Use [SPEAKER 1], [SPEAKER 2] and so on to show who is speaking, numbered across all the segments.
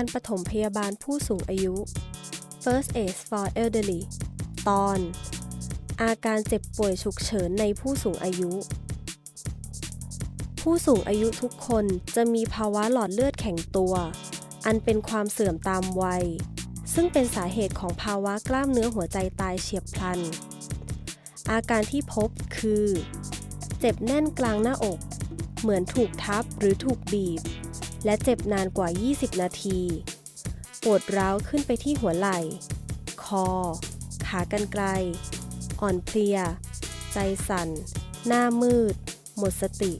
[SPEAKER 1] การปฐมพยาบาลผู้สูงอายุ First Aid for Elderly ตอน อาการเจ็บป่วยฉุกเฉินในผู้สูงอายุ ผู้สูงอายุทุกคนจะมีภาวะหลอดเลือดแข็งตัว อันเป็นความเสื่อมตามวัย ซึ่งเป็นสาเหตุของภาวะกล้ามเนื้อหัวใจตายเฉียบพลัน อาการที่พบคือ เจ็บแน่นกลางหน้าอก เหมือนถูกทับหรือถูกบีบ และเจ็บนานกว่า 20 นาที ปวดร้าวขึ้นไปที่หัวไหล่ คอ ขากรรไกร อ่อนเพลีย ใจสั่น หน้ามืด หมดสติ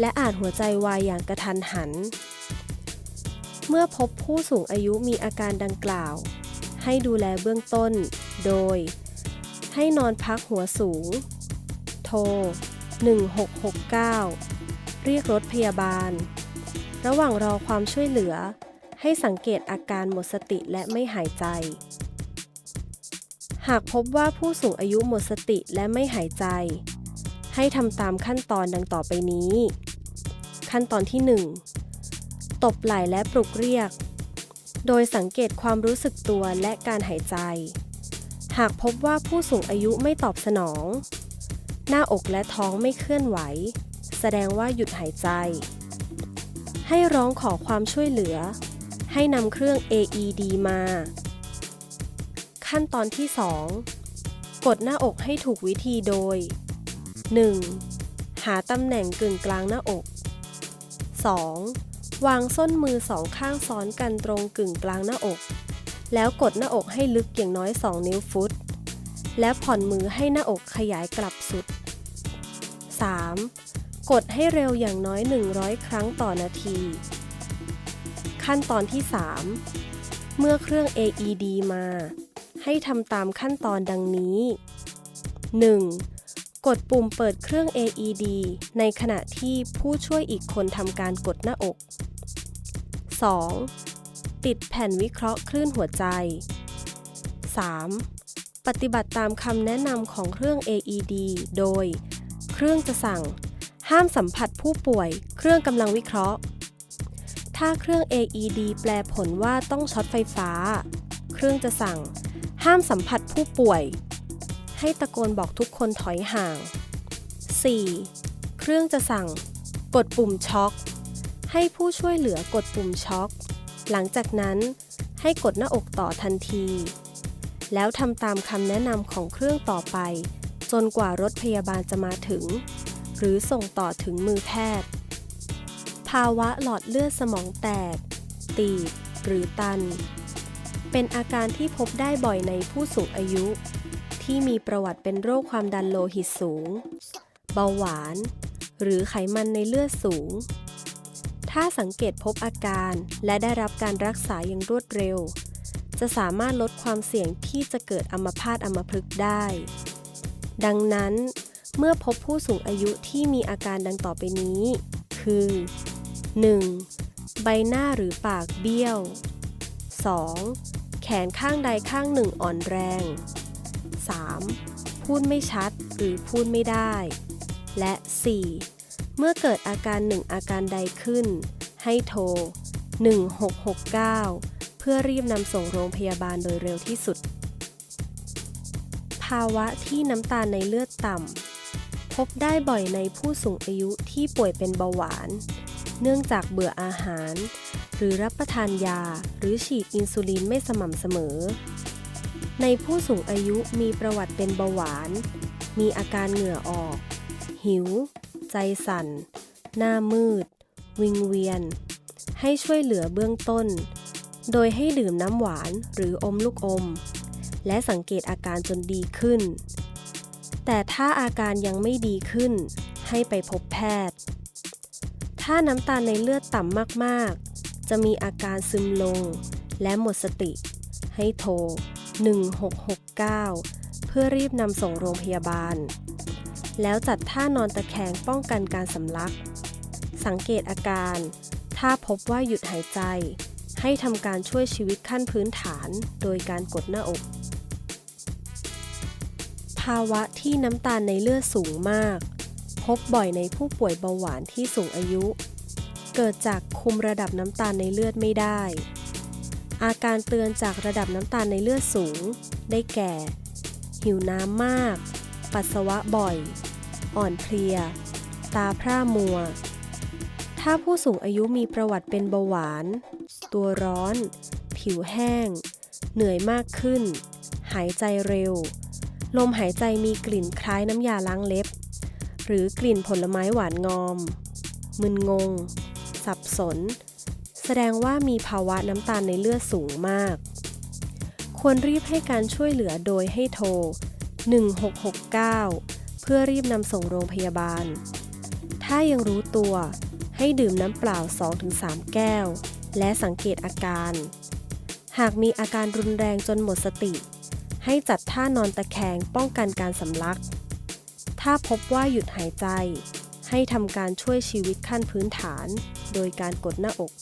[SPEAKER 1] และอาจหัวใจวายอย่างกระทันหัน เมื่อพบผู้สูงอายุมีอาการดังกล่าว ให้ดูแลเบื้องต้น โดย ให้นอนพักหัวสูง โทร 1669 เรียกรถพยาบาล ระหว่างรอความช่วยเหลือ ให้สังเกตอาการหมดสติและไม่หายใจ หากพบว่าผู้สูงอายุหมดสติและไม่หายใจ ให้ทำตามขั้นตอนดังต่อไปนี้ ขั้นตอนที่ 1 ตบไหล่และปลุกเรียก โดยสังเกตความรู้สึกตัวและการหายใจ หากพบว่าผู้สูงอายุไม่ตอบสนอง หน้าอกและท้องไม่เคลื่อนไหว แสดงว่าหยุดหายใจ ให้ร้องขอความช่วยเหลือ ให้นำเครื่อง AED มา ขั้นตอนที่ 2 กดหน้าอกให้ถูกวิธีโดย 1. หาตำแหน่งกึ่งกลางหน้าอก 2. วางส้นมือสองข้างซ้อนกันตรงกึ่งกลางหน้าอก แล้วกดหน้าอกให้ลึกอย่างน้อย 2 นิ้วฟุต และผ่อนมือให้หน้าอกขยายกลับสุด 3. กดให้เร็วอย่างน้อย 100 ครั้งต่อนาที ขั้นตอนที่ 3 เมื่อเครื่อง AED มา ให้ทำตามขั้นตอนดังนี้ 1. กดปุ่มเปิดเครื่อง AED ในขณะที่ผู้ช่วยอีกคนทำการกดหน้าอก 2. ติดแผ่นวิเคราะห์คลื่นหัวใจ 3. ปฏิบัติตามคำแนะนำของเครื่อง AED โดย เครื่องจะสั่ง ห้ามสัมผัสผู้ป่วย เครื่องกำลังวิเคราะห์ ถ้าเครื่อง AED แปลผลว่าต้องช็อตไฟฟ้า เครื่องจะสั่ง ห้ามสัมผัสผู้ป่วย ให้ตะโกนบอกทุกคนถอยห่าง 4. เครื่องจะสั่ง กดปุ่มช็อค ให้ผู้ช่วยเหลือกดปุ่มช็อค หลังจากนั้นให้กดหน้าอกต่อทันที แล้วทำตามคำแนะนำของเครื่องต่อไป จนกว่ารถพยาบาลจะมาถึง หรือส่งต่อถึงมือแพทย์ ภาวะหลอดเลือดสมองแตก ตีบ หรือตัน เป็นอาการที่พบได้บ่อยในผู้สูงอายุ ที่มีประวัติเป็นโรคความดันโลหิตสูง เบาหวาน หรือไขมันในเลือดสูง ถ้าสังเกตพบอาการและได้รับการรักษาอย่างรวดเร็ว จะสามารถลดความเสี่ยงที่จะเกิดอัมพาตอัมพฤกษ์ได้ ดังนั้น เมื่อพบผู้สูงอายุที่มีอาการดังต่อไปนี้ คือ 1. ใบหน้าหรือปากเบี้ยว 2. แขนข้างใดข้างหนึ่งอ่อนแรง 3. พูดไม่ชัดหรือพูดไม่ได้ และ 4. เมื่อเกิดอาการหนึ่งอาการใดขึ้น ให้โทร 1669 เพื่อรีบนำส่งโรงพยาบาลโดยเร็วที่สุด ภาวะที่น้ำตาลในเลือดต่ำ บได้บ่อยในผู้สูงอายุที่ป่วยเป็นเบาหวาน เนื่องจากเบื่ออาหาร หรือรับประทานยา หรือฉีดอินซูลินไม่สม่ำเสมอ ในผู้สูงอายุมีประวัติเป็นเบาหวาน มีอาการเหงื่อออก หิว ใจสั่น หน้ามืด วิงเวียน ให้ช่วยเหลือเบื้องต้น โดยให้ดื่มน้ำหวานหรืออมลูกอม และสังเกตอาการจนดีขึ้น แต่ถ้าอาการยังไม่ดีขึ้น ให้ไปพบแพทย์ ถ้าน้ำตาลในเลือดต่ำมากๆ จะมีอาการซึมลง และหมดสติ ให้โทร 1669 เพื่อรีบนำส่งโรงพยาบาล แล้วจัดท่านอนตะแคงป้องกันการสำลัก สังเกตอาการ ถ้าพบว่าหยุดหายใจ ให้ทำการช่วยชีวิตขั้นพื้นฐาน โดยการกดหน้าอก ภาวะที่น้ำตาลในเลือดสูงมาก พบบ่อยในผู้ป่วยเบาหวานที่สูงอายุ เกิดจากคุมระดับน้ำตาลในเลือดไม่ได้ อาการเตือนจากระดับน้ำตาลในเลือดสูง ได้แก่ หิวน้ำมาก ปัสสาวะบ่อย อ่อนเพลีย ตาพร่ามัว ถ้าผู้สูงอายุมีประวัติเป็นเบาหวาน ตัวร้อน ผิวแห้ง เหนื่อยมากขึ้น หายใจเร็ว ลมหายใจมีกลิ่นคล้ายน้ำยาล้างเล็บ หรือกลิ่นผลไม้หวานงอม มึนงง สับสน แสดงว่ามีภาวะน้ำตาลในเลือดสูงมาก ควรรีบให้การช่วยเหลือโดยให้โทร 1669 เพื่อรีบนำส่งโรงพยาบาล ถ้ายังรู้ตัวให้ดื่มน้ำเปล่า 2-3 แก้ว และสังเกตอาการ หากมีอาการรุนแรงจนหมดสติ ให้จัดท่านอนตะแคงป้องกันการสำลัก ถ้าพบว่าหยุดหายใจ ให้ทำการช่วยชีวิตขั้นพื้นฐาน โดยการกดหน้าอก